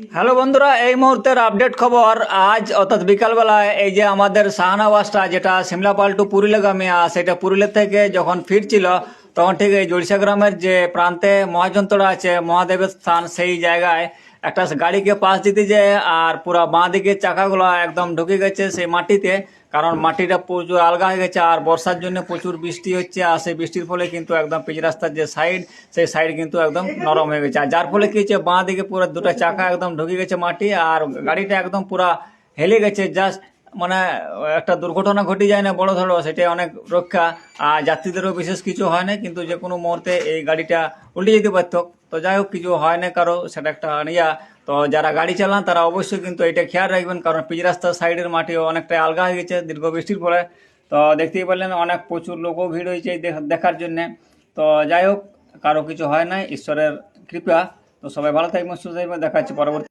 Hello বন্ধুরা, এই মুহূর্তের আপডেট খবর আজ, অর্থাৎ বিকালবেলায়, এই যে আমাদের শাহানাওয়াজটা, যেটা সিমলাপাল টু পুরুলিয়াগামী সেটা পুরুলিয়া থেকে যখন ফিরছিল তখন ঠিক এই জড়িসা গ্রামের যে প্রান্তে মহাযন্ত্রটা আছে, মহাদেবের স্থান, সেই জায়গায় একটা গাড়িকে পাশ দিতে যে আর পুরো বাঁ দিকের চাকাগুলো একদম ঢুকে গেছে সেই মাটিতে। কারণ মাটিটা প্রচুর আলগা হয়ে গেছে আর বর্ষার জন্য প্রচুর বৃষ্টি হচ্ছে আর সেই বৃষ্টির ফলে কিন্তু একদম পিচ রাস্তার যে সাইড সেই সাইড কিন্তু একদম নরম হয়ে গেছে। আর যার ফলে কি হচ্ছে, বাঁ দিকে পুরো দুটো চাকা একদম ঢুকে গেছে মাটি আর গাড়িটা একদম পুরা হেলে গেছে। জাস্ট মানে একটা দুর্ঘটনা ঘটে যায় না, বড় ধরো সেটা অনেক রক্ষা। আর যাত্রীদেরও বিশেষ কিছু হয় না, কিন্তু যে কোনো মুহূর্তে এই গাড়িটা উল্টে যেতে পারত। তো যাই হোক, কিছু হয় না কারও, সেটা একটা ইয়া। তো যারা গাড়ি চালান, তারা অবশ্যই কিন্তু এটা খেয়াল রাখবেন, কারণ পিচ রাস্তার সাইডের মাটিও অনেকটা আলগা হয়ে গেছে দীর্ঘ বৃষ্টির ফলে। তো দেখতেই পারলেন অনেক প্রচুর লোকও ভিড় হয়েছে দেখার জন্যে। তো যাই হোক, কারও কিছু হয় না, ঈশ্বরের কৃপা। তো সবাই ভালো থাকবেন, সুস্থ থাকবেন, দেখা পরবর্তী